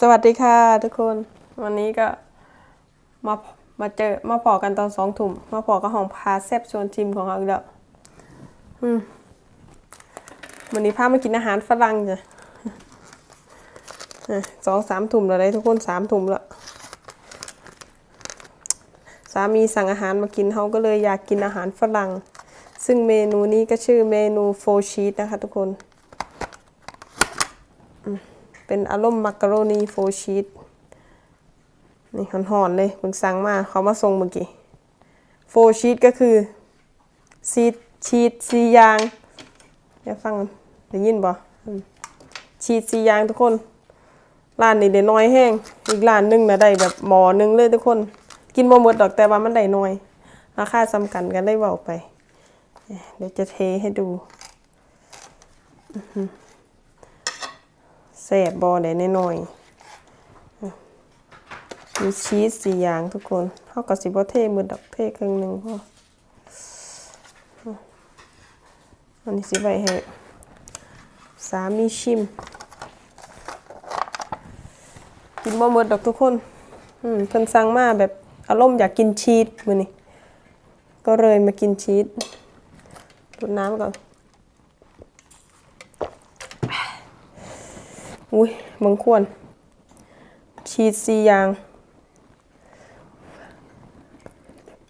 สวัสดีค่ะทุกคน วันนี้ก็มามาเจอมาพอกันตอนสองทุ่มมาพอกับห้องพาแซบชวนชิมของเราอีกแล้วอืมวันนี้พามากินอาหารฝรั่งจ้ะอะสองสามทุ่มแล้วได้ทุกคนสามทุ่มแล้วสามีสั่งอาหารมากินเขาก็เลยอยากกินอาหารฝรั่ง ซึ่งเมนูนี้ก็ชื่อเมนูโฟชีสนะคะทุกคน เป็นอารมณ์มักกะโรนีโฟชีสนี่หอนๆเลยเพิ่งสั่งมาเขามาส่งเมื่อกี้โฟชีสก็คือซีชีสซียางอย่าฟังได้ยินบ่ชีสซียางทุกคนร้านนี้ได้น้อยแห้งอีกร้านหนึงนะได้แบบหมอนึงเลยทุกคน กินบ่หมดดอกแต่ว่ามันได้น้อยราคาซ้ำกันกันได้เว้าไป เดี๋ยวจะเทให้ดู แสบบอได้น้อยๆอะมีชีสสี่อย่างทุกคนเท่ากับสิบเทมือดอกเทครึ่งหนึ่งพออะอันนี้สิไว้ให้สามีชิม กินบ่หมดดอกทุกคน อืมเพิ่นสั่งมาแบบอารมณ์อยากกินชีสมื้อนี้ก็เลยมากินชีสรดน้ำก่อน อุ้ยบางควรชีสสี่อย่าง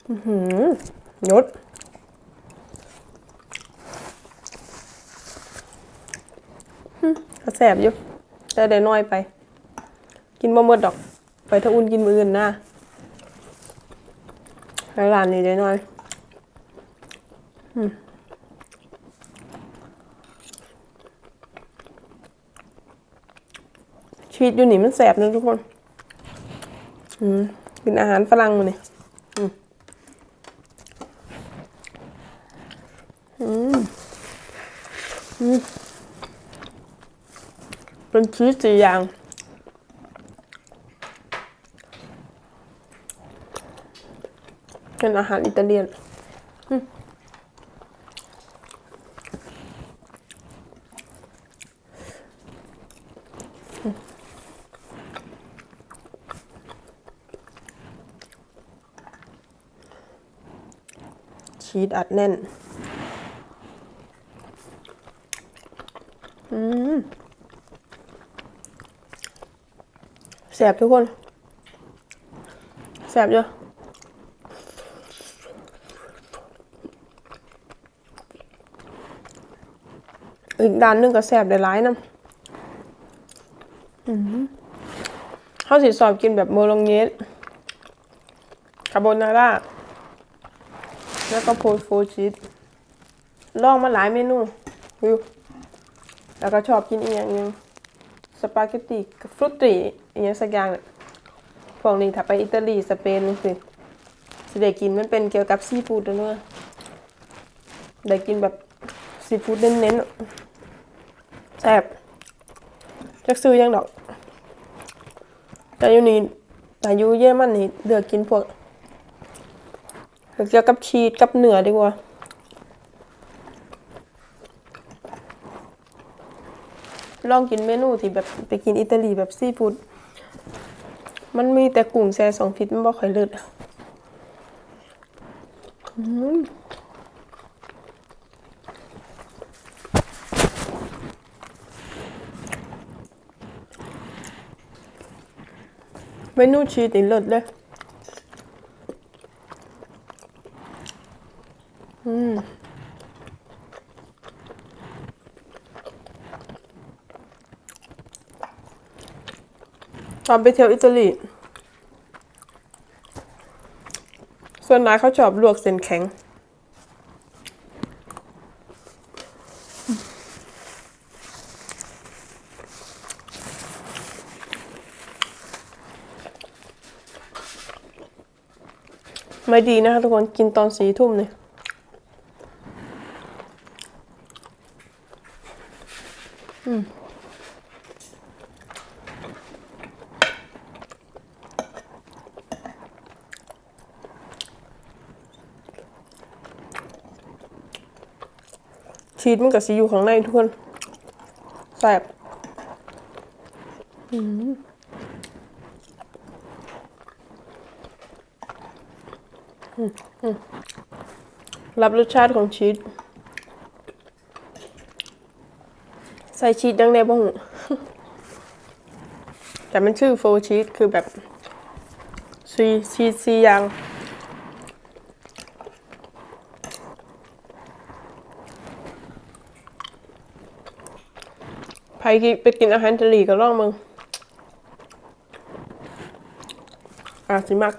อือหือยศหึก็แสบอยู่ แต่ได้น้อยไป กินบ่หมดดอก ไปถ้าอุ่นกินมืออื่นนะให้ร้านนี้ได้น้อย ชีสอยู่นี่มันแสบนะทุกคนอืมกินอาหารฝรั่งมาเนี่ยเป็นชีสสี่อย่างเป็นอาหารอิตาเลียน ชีสอัดแน่น อืมแสบทุกคน แสบเยอะอีกด้านนึงก็แสบได้ร้ายน้ำอืมเขาสิสอบกินแบบโมโลงเยสคาโบนาร่า แล้วก็โพสโฟชีสลองมาหลายเมนูวิวแล้วก็ชอบกินอีกอย่างหนึงสปาเกตตีฟรุตตีอีกอย่างสักอย่างพวกนี้ถ้าไปอิตาลีสเปนนี่คือสิได้กินมันเป็นเกี่ยวกับซีฟู้ดเนอะได้กินแบบซีฟู้ดเน้นๆแซ่บจักซื้อยังดอกแต่อยู่นี่แต่อยู่เยอรมันนี่เลือกกินพวก เกี่ยวกับชีสกับเนื้อดีกว่าลองกินเมนูที่แบบไปกินอิตาลีแบบซีฟู้ดมันมีแต่กุ้งแซ่สองพิษมันบ่ค่อยเลิศอะเมนูชีสนี่เลิศเลย ตอนไปเที่ยวอิตาลี ส่วนนายเขาชอบลวกเส้นแข็ง ไม่ดีนะคะทุกคน กินตอนสี่ทุ่มเนี่ย ชีสมันกับซีอิ๊วข้างในทุกคนแซ่บรับรสชาติของชีสใส่ชีสดังในบ้างแต่มันชื่อโฟชีสคือแบบซีชีซียัง รกินไปกินอาหารทะเลก็ลองมึงอาจสิมัก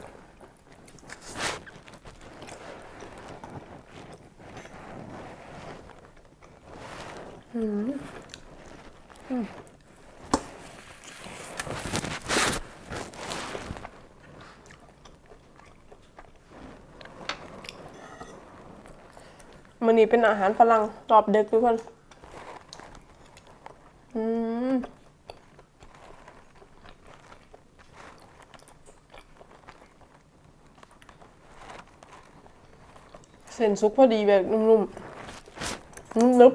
มันนี้เป็นอาหารฝรั่งตอบเด็กทุกคน อืมเส้นซุกพอดีแบบนุ่มๆนุ่มนึบ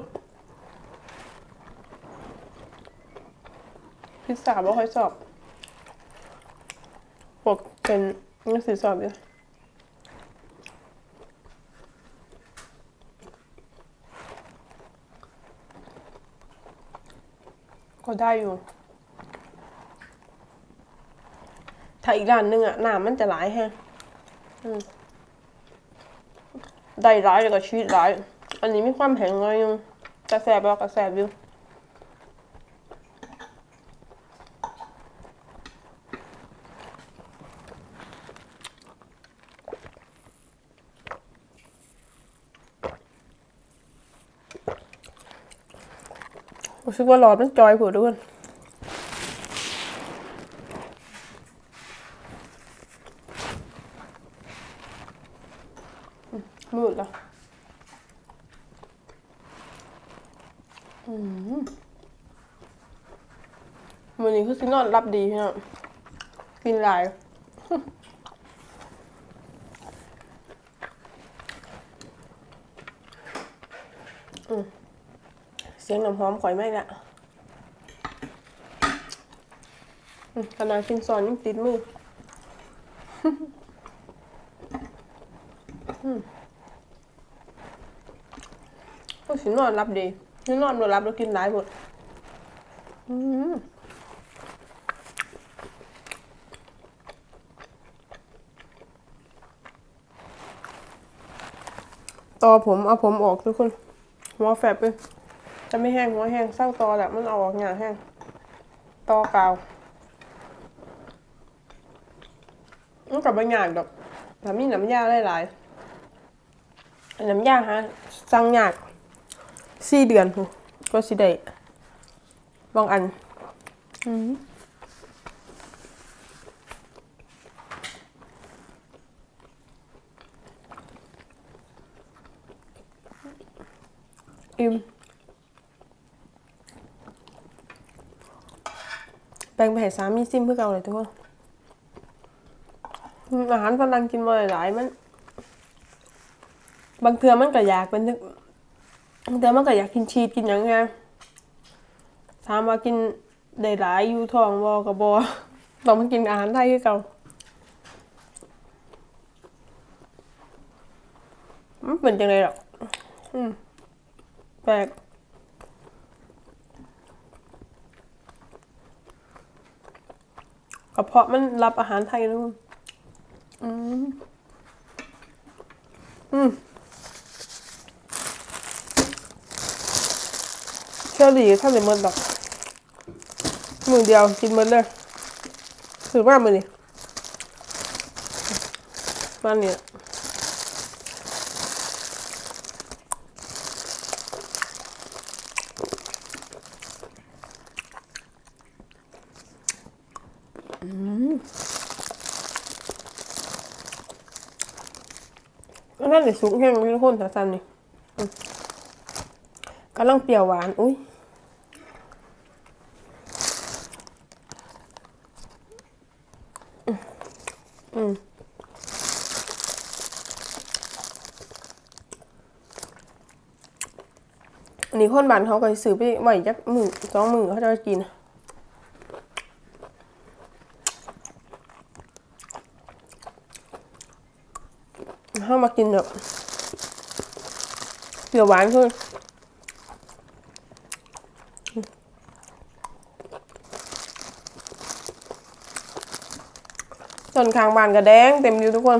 พิซซ่าไม่ค่อยชอบพวกเป็นนี่สิชอบอยู่ ก็ได้อยู่ ถ้าอีกร้านนึงอะน้ำมันจะหลายแฮะได้ร้ายแล้วก็ชีสร้าย อันนี้มีความแข็งเลยยังกระแสบแล้วกระแสบอยู่ รู้สึกว่าหลอดมันจอยผัวด้วยมืดแล้วอืมวันนี้คือสินอนรับดีพี่น้องกินหลายอืม เสียงน้ำหอมข่อยไหมละขนาดกินซอนยังติดมือก็สินอนรับดีนี่นอนบ่รับแล้วกินหลายหมดอืมต่อผม เอาผมออกทุกคนหัวแฟบเลย จะไม่แห้งหัวแห้งเศร้าตอแหละมันเอาออกหงาแห้งตอกาวมันกับบางอย่างดอกแต่มีน้ำยาหลายๆน้ำยาฮะสั่งยากสี่เดือนพู้นก็สิได้บางอัน อืมอิ่ม แบ่งไปให้สามีซิมเพื่อเก่าเลยทุกคนอาหารฝรั่งกินมาหลายๆมัน บางเทื่อมันก็อยากเป็นบางเทื่อมันก็อยากกินชีสกินหยังไงถามว่ากินได้หลายอยู่ท้องบ่ก็บ่ต้องมากินอาหารไทยคือเก่ามันเป็นจังไดหรอกอืมแปลก กระเพาะมันรับอาหารไทยนะคุณอืม อืมเชอดีถ้าเป็นมันแบบมือเดียวกินหมันเลยถือว่ามือนี่บ้านเนี่ย อันนั่นเลยสุกแห้งไม่ข้นสาซันนี่กำลังเปรี้ยวหวาน อุ้ยอืมอันนี้คนบ้านเขาก็สิซื้อไปไหว้จักมือสองมือเขาจะกิน เข้า มากินแบบเปรี้ยวหวานขึ้นต้นข้างบานก็แดงเต็มอยู่ทุกคน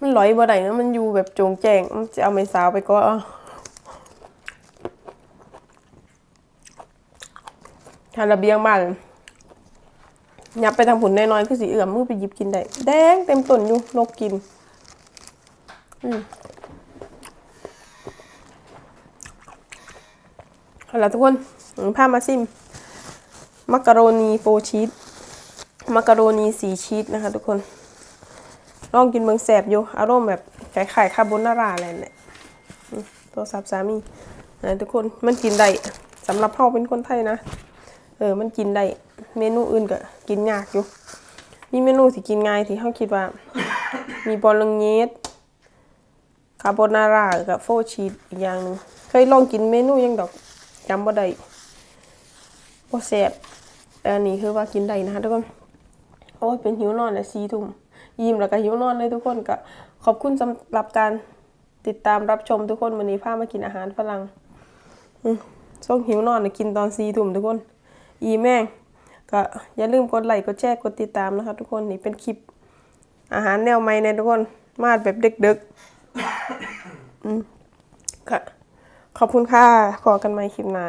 มันลอยบ่ได้นะมันอยู่แบบจงแจ้งจะเอาไม้สาวไปก็เอาทานระเบียงบ้าน ยับไปทางผุนน้อยๆคือสีเอื่อมมือไปหยิบกินได้ แดงเต็มต้นอยู่นกกิน อืมเอาละทุกคนอืมพามาซิม มักกะโรนีโฟชีสมักกะโรนีสีชีสนะคะ ทุกคน ลองกินเมืองแสบอยู่อารมณ์แบบคล้ายๆคาโบนาร่าอะไรนั่นแหละอืมโทรศัพท์สามีนะทุกคนมันกินได้สำหรับเฮาเป็นคนไทยนะ เออมันกินได้ เมนูอื่นก็กินยากอยู่ มีเมนูที่กินง่ายที่เฮาคิดว่า มีบอลลงเยสคาโบนาร่ากับโฟชีสอีกอย่างหนึงเคยลองกินเมนูยังดอกจำบ่ได้บ่แซ่บแต่อันนี้คือว่ากินได้นะคะทุกคนโอ้ยเป็นหิวนอนเลยสี่ทุ่มยิ้มแล้วก็หิวนอนเลยทุกคนก็ขอบคุณสำหรับการติดตามรับชมทุกคนวันนี้พามากินอาหารฝรั่งอืมส่งหิวนอนเลยกินตอนสี่ทุ่มทุกคน อีแม่งก็อย่าลืมกดไลค์กดแชร์กดติดตามนะคะทุกคนนี่เป็นคลิป อาหารแนวใหม่นะทุกคนมาดแบบเด็กๆอืมค่ะขอบคุณค่ะขอกันใหม่คลิปหน้า